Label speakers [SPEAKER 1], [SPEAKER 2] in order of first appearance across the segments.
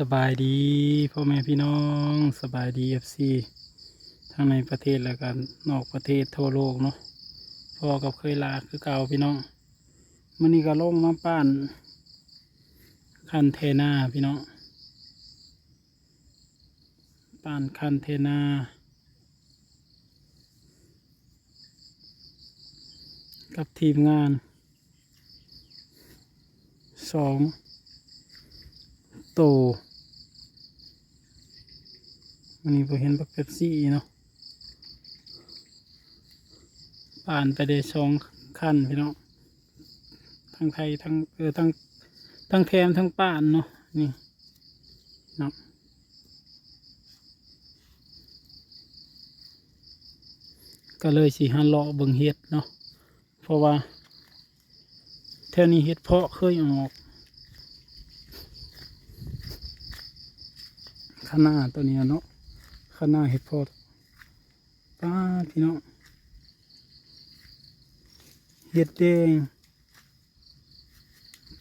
[SPEAKER 1] สบายดีพ่อแม่พี่น้องสบายดีเอฟซีทั้งในประเทศและกันนอกประเทศทั่วโลกเนาะพ่อกับเคยลาคือเก่าพี่น้องมื่อนี้ก็ลงมาป้านคันเทนาพี่น้องป้านคันเทนากับทีมงานสอง โตวันนี้ผมเห็นบักเป๊ปซี่เนาะผ่านไปได้สองขั้นพี่น้องทั้งไทยทั้งเออทั้งทั้งแทมทั้งป่านเนาะนี่เนาะก็เลยสีหันเลาะเบิ่งเฮ็ดเนาะเพราะว่าแถวนี้เฮ็ดเพาะเคยออก ข้าหน้าตัวนี้เนาะข้าหน้าเห็ดพอดป้าพี่น้องเห็ดแดง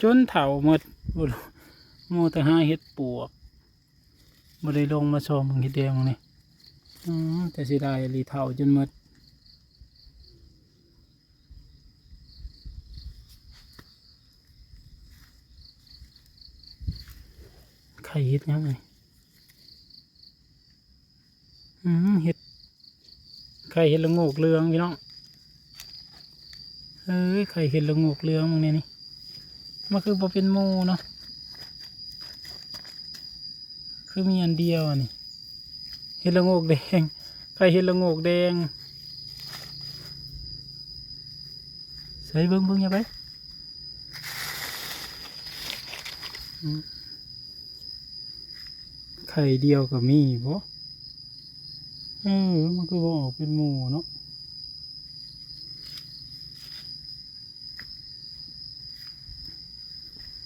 [SPEAKER 1] จนเถาหมดบ่รู้โมแต่หาเห็ดปวกบ่ได้ลงมาชมมึงเห็ดแดงนี่อืมแต่สิได้รีเถาจนหมดไข่เห็ดยังไง เห็ดไข่เห็ดละงกเรืองพี่น้องเอ้ยไข่เห็ดละงกเรืองมึงเนี่ยนี่มันคือบ่เป็นหมูเนาะคือมีอันเดียวอันนี้เห็ดละงกแดงไข่เห็ดละงกแดงใส่เบิ้งเบิ้งอย่าไปไข่เดียวก็มีบ่ เออ มันก็บอกเป็นหมูเนาะ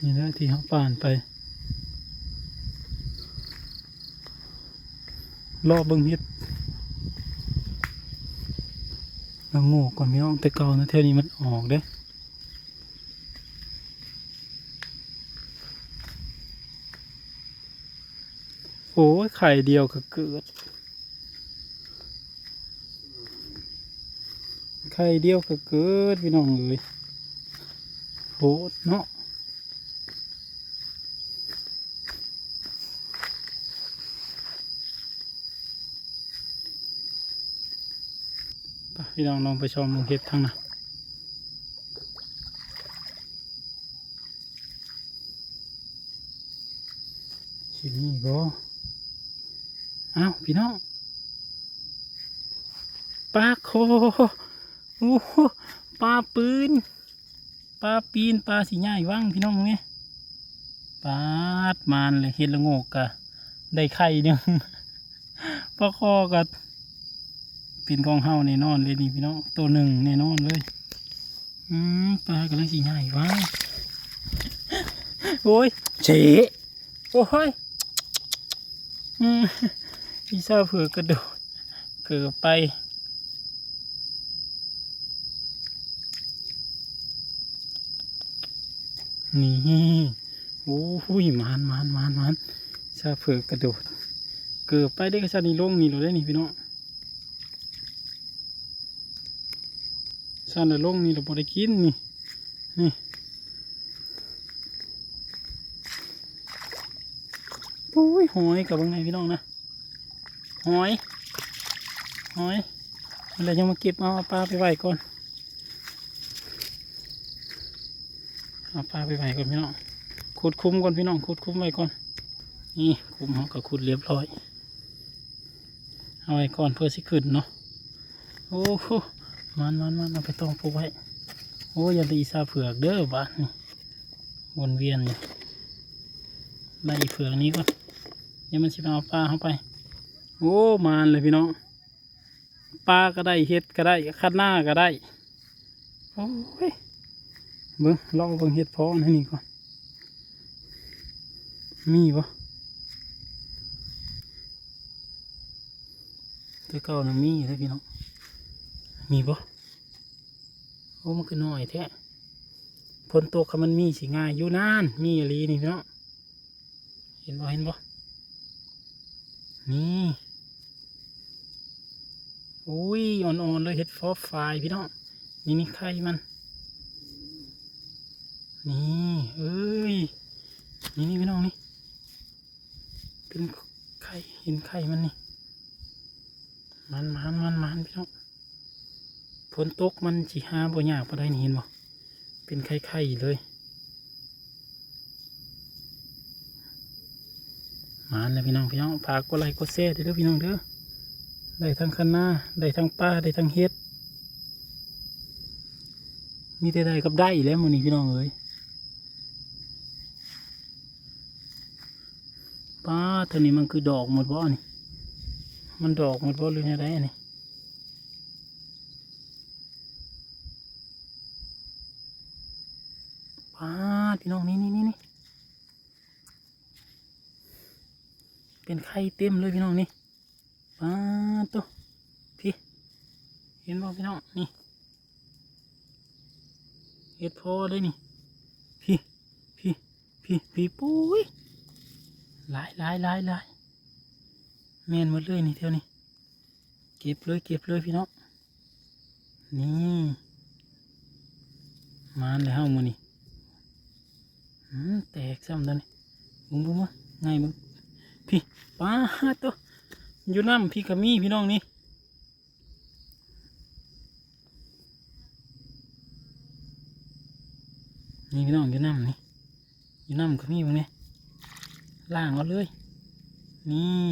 [SPEAKER 1] นี่แหละที่เขาป่านไป รอบเบิ้งเฮ็ดแล้วโง่ก่อนไม่ต้องแต่เก่านะเท่านี้มันออกเด้โอ้ยไข่เดียวก็เกิด ไข่เดียวก็เกิดพี่น้องเลยโหดเนาะพี่น้องลองไปชมลงเห็ดทางนะชินี่ก็อ้าวพี่น้องปลาโค โอ้โหปลาปืนปลาปีนปลาสีใหญ่ว่างพี่น้องเนี่ยปลาดมานเลยเห็ดละโงกกะได้ไข่หนึ่งปลาคอกับเป็นของเฮาแน่นอนเลยนี่พี่น้องตัวหนึ่งแน่นอนเลยอืมปลากำลังสีใหญ่ว่างโอ้ยเฉะโอ้ยอืมพี่ซาเผือกระโดดเกือบไป นี่โอ้ยมานมานมานมานซาเผือกกระโดด เกือบไปได้กระชานีลงนี่เราได้นี่พี่น้องชานีลงนี่เราบได้กินนี่นี่โอ้ยหอยกับบางไงพี่น้องนะหอยหอยเราจะมาเก็บเอาเอาปลาไปไว้ก่อน เอาปลาไปไว้ก่อนพี่น้องขุดคุ้มก่อนพี่น้องขุดคุ้มไว้ก่อน นี่คุ้มเขาก็ขุดเรียบร้อย เอาไว้ก่อนเพื่อสิขึ้นเนาะ โอ้โหมันมันมันเอาไปต้องปลูกไว้ โอ้ยันตีซาเผือกเด้อบ้านนี่วนเวียนอยู่ไล่เผือกนี้ก่อนเดี๋ยวมันสิมเอาปลาเข้าไป โอ้มานเลยพี่น้องปลาก็ได้เห็ดก็ได้คัดหน้าก็ได้ โอ้ย เบิ้งลองเบิ้งเห็ดเพาะให้นี่ก่อน มีปะตัวเก่านะมีเลยพี่น้อง มีปะโอ้มันคือน้อยแท้พนตกคำมันมีสิง่ายอยู่นาน มีอะไรนี่พี่น้องห็นบ่เห็นบ่นี่อุ้ยอ่อนๆเลยเห็ดฟอไฟพี่น้อง นี่นี่ไข่มัน นี่เอ้ยนี่นี่พี่น้องนี่เป็นไข่เห็นไข่มันนี่มันมันมันมันพี่น้องฝนตกมันจีหาบ่ยากบ่ได้นี่เห็นบ่เป็นไข่ไข่เลยมันเลยพี่น้องพี่น้องฝากกดไลค์กดแชร์ด้วยเด้อพี่น้องเด้อได้ทั้งคันนาได้ทั้งป้าได้ทั้งเฮ็ดมีแต่ได้กับได้อีกแล้วมื้อนี้พี่น้องเอ้ย ป้าเท่านี้มันคือดอกหมดบ่อนี่ มันดอกหมดบ่หรือยังไงนี่ป้าพี่น้องนี่นี่นี่นี่เป็นไข่เต็มเลยพี่น้องนี่ป้าตัวพี่เห็นบ่พี่น้องนี่เห็ดพอเลยนี่พี่พี่พี่พี่ปุ้ย หลายหลายหลายหลายแมนหมดเลยนี่เท่านี้เก็บเลยเก็บเลยพี่น้องนี่มาเลยเฮ้ามือนี่อืมแตกซ้ำตอนนี้บุ้งบุ้งมาง่ายมึงพี่ป้าตัวอยู่น้ำพี่ขมี่พี่น้องนี่นี่พี่น้องอยู่น้ำนี่อยู่น้ำขมี่มึงเนี่ย ล่างเอาเลย นี่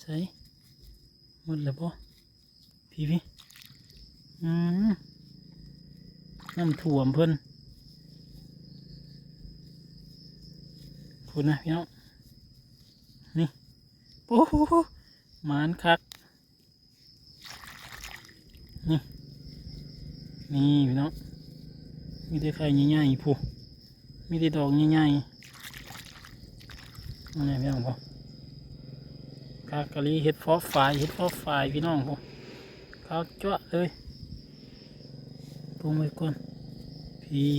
[SPEAKER 1] ใส่หมดแล้วปะพี่พี่อืมน้ำถ่วมเพิ่นพูดนะพี่น้องนี่โอ้โหหมานคัก นี่ นี่ พี่น้อง มีแต่ไข่ใหญ่ๆผู้มีแต่ดอกใหญ่ๆนั่พี่น้องพอกากะลีเห็ดฟอสไฟเห็ดฟอสไฟพี่น้องผมข้าวจ้วเลยปรุงไว้ก่อนพี่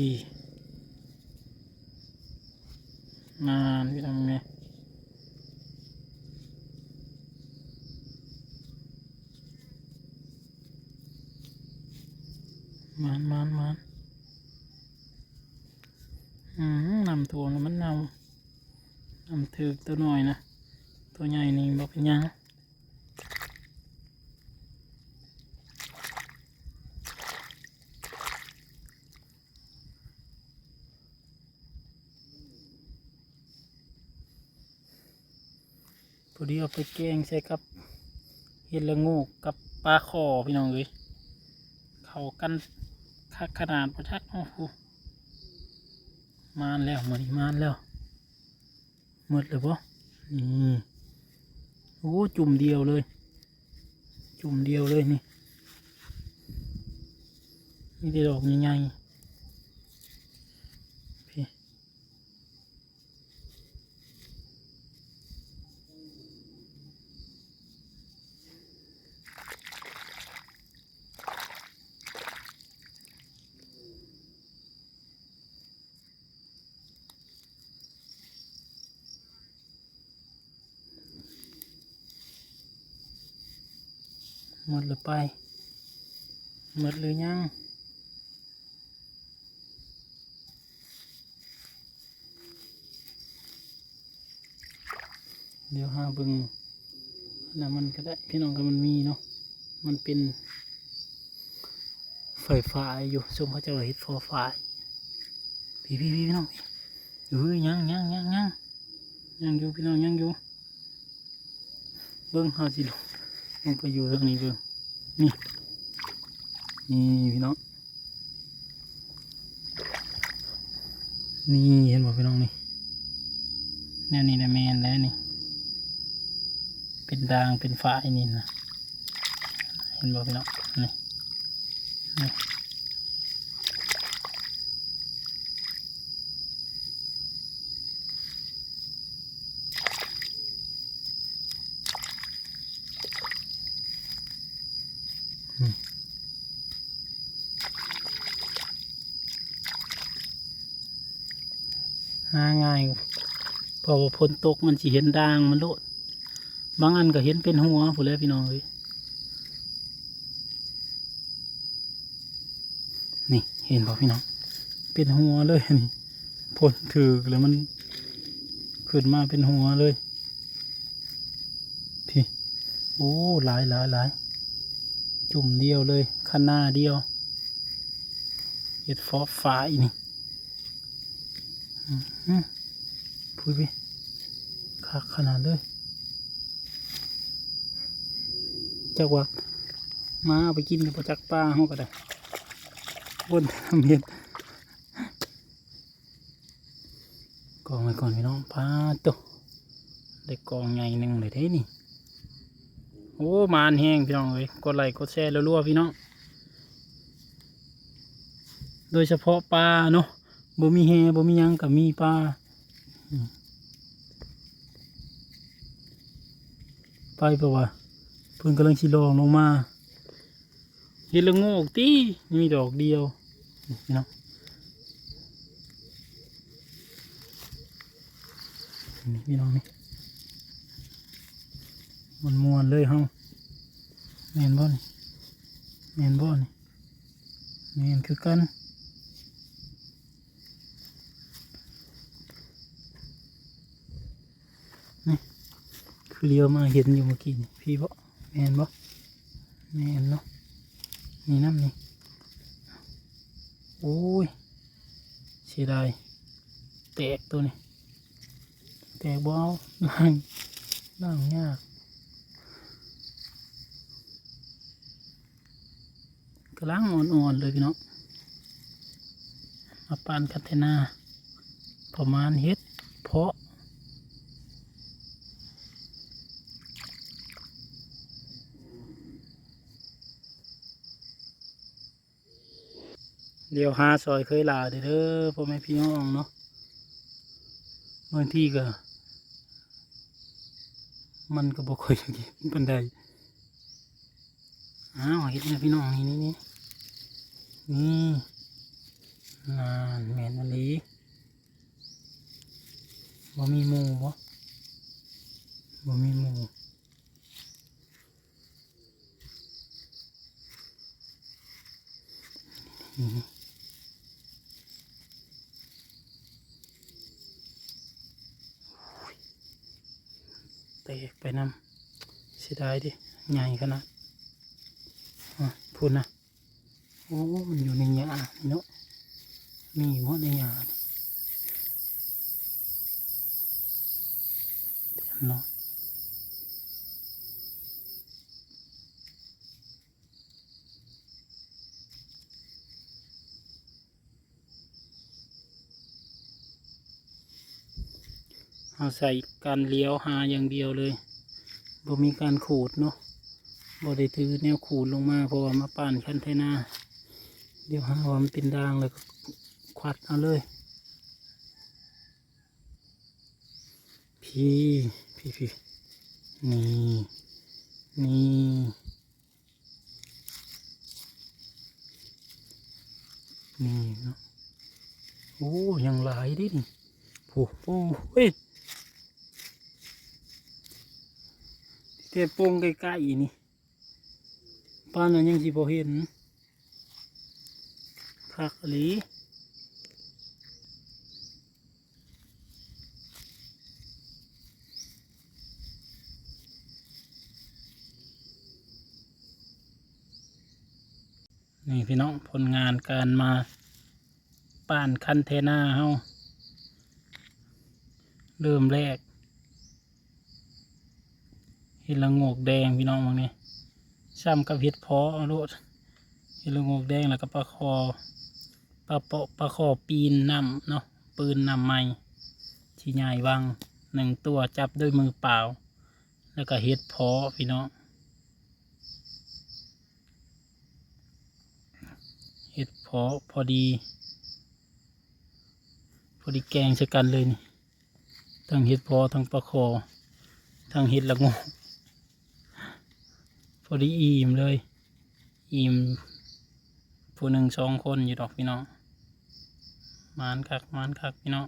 [SPEAKER 1] นานพี่น้องเนี่ยมันมันมันอื มนำตัวแล้วมันเน่านำถือตัวหน่อยนะ ตัวใหญ่นี่บอกเป็นยังพอดีเอาไปแกงใส่กับเห็ดละงกกับปลาคอพี่น้องเอ้ยเขากันขนาดประทักโอ้โห มานแล้วมันมานแล้วหมดเลยปะนี่โอ้จุ่มเดียวเลย จุ่มเดียวเลยนี่มีแต่ดอกใหญ่ๆ หมดเลยไป หมดเลยยังเดี๋ยวหาเบึงอันะมันก็ได้พี่น้องก็มันมีเนาะมันเป็นไฟฟ้าอยู่ส้มเขาจะเอาเฮ็ดฟอไฟพี่พี่พี่พี่น้องพี่เอ้ยยังยังยังยังยังอยู่พี่น้องยังอยู่เบิ้งเขาสิลง ลงไปอยู่ตรงนี้ดูนี่นี่พี่น้องนี่เห็นบ่พี่น้องนี่แนวนี้นะแมนแล้วนี่ เป็นดางเป็นฝ้ายนี่นะเห็นบ่พี่น้องนี่นี่ หาง่ายพอพนตกมันสิเห็นด่างมันโลดบางอันก็เห็นเป็นหัวผู้แล้วพี่น้องเลยนี่เห็นป่พี่น้อง เป็นหัวเลยนี่พนถือแล้วมันขึ้นมาเป็นหัวเลยพี่โอ้หลายหลายหลายจุ่มเดียวเลยข้างหน้าเดียวเห็ดฟอฟ้าอีนี่ พูดไปคักขนาดเลยจักว่ามาเอาไปกินกับจักปลาเขาก็ได้บนทำเห็ดกองไว้ก่อนพี่น้องปลาตัวได้กองใหญ่หนึ่งเลยเด้นี่โอ้มานแห้งพี่น้องเลยกดไลค์กดแชร์รัวๆพี่น้อง โดยเฉพาะปลาเนาะ บ่มีแฮบ่มียังกับมีปลาไปปะวะเพิ่นกำลังชิลองลงมาเห็ดละโงกตีมีดอกเดียวนี่เนาะนี่พี่น้องนี่มันมวนเลยเฮาแมนบ่นี่แมนบ่นี่แมนคือกัน เลี้ยวมาเห็นอยู่เมื่อกี้พี่บ่แมนบ่แมนเนาะนี่น้ำนี่โอ้ยเสียดายแตกตัวนี้แตกบ่เอาล่างล่างยากกำลังอ่อนๆเลยพี่น้องมาปานคัตเทนาประมาณเฮ็ดเพาะ เดี๋ยวหาซอยเคยลาเด้อพ่อแม่พี่น้องเนาะบางที่ก็ มันก็บ่ค่อยจะกินปันใดอ้าวเห็นไหมพี่น้องนี่นี่นี่นี่นานแมนอันนี้บ่มีหมูบ่บ่มีหมูนี่ แตกไปนำเสียดายดิใหญ่ขนาดพูดนะโอ้มันอยู่ในหญ้าเนาะมีอยู่ว่าในหญ้านี่เดี๋ยวน้อย เอาใส่การเลี้ยวหาอย่างเดียวเลยบ่มีการขูดเนาะบ่ได้ถือแนวขูดลงมาเพราะว่ามาปั่นคันเทนาเดี๋ยวหาว่ามันเป็นด่างเลยก็ควัดเอาเลย พี่พี่พี่นี่นี่นี่เนาะโอ้ยังหลายดินี่โอ้โหเฮ้ย เทโปงใกล้ๆนี่ป้านนั้นยังสิพอเห็นคักหลีนี่พี่น้องผลงานการมาป้านคันเทนาเฮาเริ่มแรก เห็ดละโงกแดงพี่น้องมองนี่ซ้ำกับเห็ดเพาะเอโลดเห็ดละโงกแดงแล้วก็ปลาคอปลาเปาะปลาขอปีนนำเนาะปืนนำไม้ที่ใหญ่วังหนึ่งตัวจับด้วยมือเปล่า แล้วก็เฮ็ดเพาะพี่น้องเฮ็ดเพาะพอดี พอดีแกงช้กันเลยนี่ทั้งเฮ็ดเพาะทั้งปลาคอทั้งเฮ็ดละโงก พอดีอิ่มเลย อิ่มผู้หนึ่งสองคนอยู่ดอกพี่น้องมานคักมานคักพี่น้อง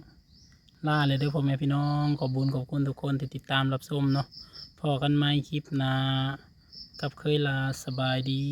[SPEAKER 1] ล่าเลยเด้อพ่อแม่พี่น้องขอบบุญขอบคุณทุกคนที่ติดตามรับชมเนาะพอกันไหมคลิปหนากับเคยลาสบายดี